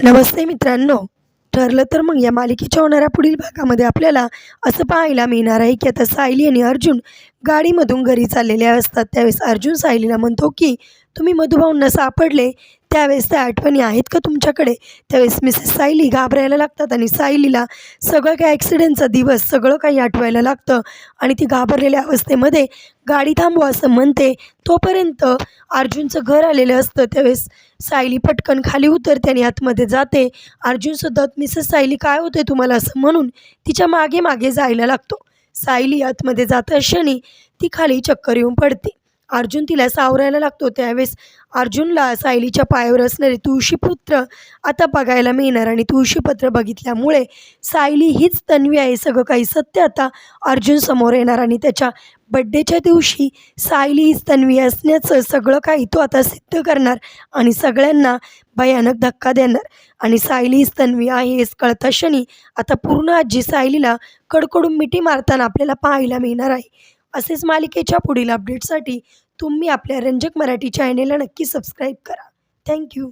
नमस्ते मित्रांनो. ठरलं तर मग या मालिकेच्या होणाऱ्या पुढील भागामध्ये आपल्याला असं पाहायला मिळणार आहे की आता सायली आणि अर्जुन गाडीमधून घरी चाललेले असतात. त्यावेळेस अर्जुन सायलीला म्हणतो की तुम्ही मधुभाऊंना सापडले त्यावेळेस त्या आठवणी आहेत का तुमच्याकडे? त्यावेळेस मिसेस सायली घाबरायला लागतात आणि सायलीला सगळं काही ॲक्सिडेंटचा दिवस सगळं काही आठवायला लागतं आणि ती घाबरलेल्या अवस्थेमध्ये गाडी थांबवा असं म्हणते तोपर्यंत अर्जुनचं घर आलेलं असतं. त्यावेळेस सायली पटकन खाली उतरते आणि आतमध्ये जाते. अर्जुनसुद्धा मिसेस सायली काय होते तुम्हाला असं म्हणून तिच्यामागे मागे जायला लागतो. सायली आतमध्ये जात क्षणी ती खाली चक्कर येऊन पडते. अर्जुन तिला सावरायला लागतो त्यावेळेस. अर्जुनला सायलीच्या पायावर असणारे तुळशीपुत्र आता बघायला मिळणार आणि तुळशीपत्र बघितल्यामुळे सायली हीच तन्वी आहे. सगळं काही सत्य आता अर्जुन समोर येणार आणि त्याच्या बड्डेच्या दिवशी सायली हीच तन्वी असण्याचं सगळं काही तो आता सिद्ध करणार आणि सगळ्यांना भयानक धक्का देणार. आणि सायली हीच तन्वी आहे हेच कळता क्षणी आता पूर्ण आजी सायलीला कडकडून मिठी मारताना आपल्याला पाहायला मिळणार आहे. असेच मालिकेच्या पुढील अपडेटसाठी तुम्ही आपल्या रंजक मराठी चॅनेलला नक्की सबस्क्राईब करा. थँक्यू